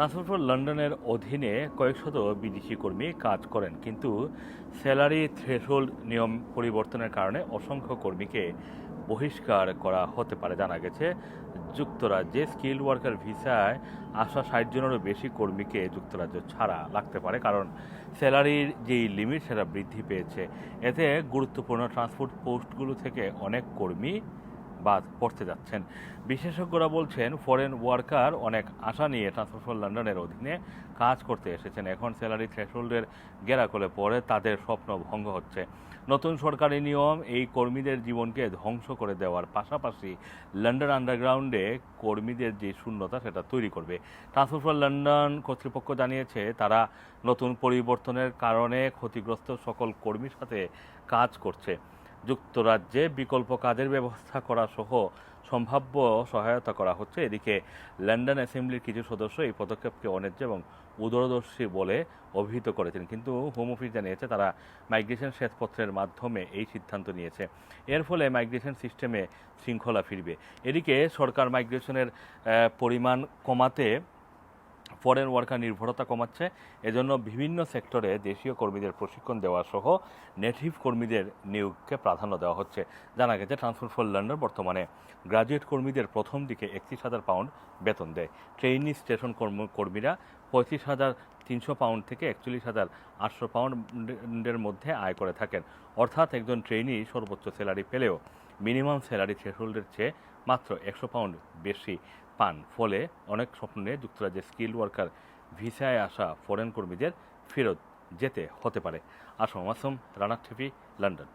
Transport for লন্ডনের অধীনে কয়েকশত বিদেশি কর্মী কাজ করেন, কিন্তু স্যালারি থ্রেশোল্ড নিয়ম পরিবর্তনের কারণে অসংখ্য কর্মীকে বহিষ্কার করা হতে পারে। জানা গেছে, যুক্তরাজ্যে স্কিল ওয়ার্কার ভিসায় আসা ষাট জনেরও বেশি কর্মীকে যুক্তরাজ্য ছাড়া লাগতে পারে, কারণ স্যালারির যেই লিমিট সেটা বৃদ্ধি পেয়েছে। এতে গুরুত্বপূর্ণ ট্রান্সপোর্ট পোস্টগুলো থেকে অনেক কর্মী বাদ পড়তে যাচ্ছেন। বিশেষজ্ঞরা বলছেন ফরেন ওয়ার্কার অনেক আশা নিয়ে ট্রান্সপোর্ট ফর লন্ডনের অধীনে কাজ করতে এসেছেন। এখন স্যালারি থ্রেশহোল্ডের গেরাকলে পরে তাদের স্বপ্ন ভঙ্গ হচ্ছে। নতুন সরকারি নিয়ম এই কর্মীদের জীবনকে ধ্বংস করে দেওয়ার পাশাপাশি লন্ডন আন্ডারগ্রাউন্ডে কর্মীদের যে শূন্যতা, সেটা তৈরি করবে। ট্রান্সপোর্ট ফর লন্ডন কর্তৃপক্ষ জানিয়েছে, তারা নতুন পরিবর্তনের কারণে ক্ষতিগ্রস্ত সকল কর্মীর সাথে কাজ করছে। যুক্তরাজ্যে বিকল্প কাজের ব্যবস্থা করা সহ সম্ভাব্য সহায়তা করা হচ্ছে। এদিকে লন্ডন অ্যাসেম্বলির কিছু সদস্য এই পদক্ষেপকে অন্যায্য এবং উদরদর্শী বলে অভিহিত করেছেন। কিন্তু হোম অফিস জানিয়েছে তারা মাইগ্রেশন শ্বেতপত্রের মাধ্যমে এই সিদ্ধান্ত নিয়েছে। এর ফলে মাইগ্রেশন সিস্টেমে শৃঙ্খলা ফিরবে। এদিকে সরকার মাইগ্রেশনের পরিমাণ কমাতে ফরেন ওয়ার্কার নির্ভরতা কমাচ্ছে। এজন্য বিভিন্ন সেক্টরে দেশীয় কর্মীদের প্রশিক্ষণ দেওয়া সহ নেটিভ কর্মীদের নিয়োগকে প্রাধান্য দেওয়া হচ্ছে। জানা গেছে ট্রান্সপোর্ট ফর লন্ডন বর্তমানে গ্রাজুয়েট কর্মীদের প্রথম দিকে একত্রিশ হাজার পাউন্ড বেতন দেয়। ট্রেইনি স্টেশন কর্ম- কর্মীরা পঁয়ত্রিশ হাজার তিনশো পাউন্ড থেকে একচল্লিশ হাজার আটশো পাউন্ডের মধ্যে আয় করে থাকেন। অর্থাৎ একজন ট্রেইনি সর্বোচ্চ স্যালারি পেলেও মিনিমাম স্যালারি থ্রেশহোল্ডের চেয়ে মাত্র একশো পাউন্ড বেশি। পান। ফলে অনেক স্বপ্নে যুক্তরাজ্যের স্কিল ওয়ার্কার ভিসায় আসা ফরেন কর্মীদের ফেরত যেতে হতে পারে। Assam Assam TV, London.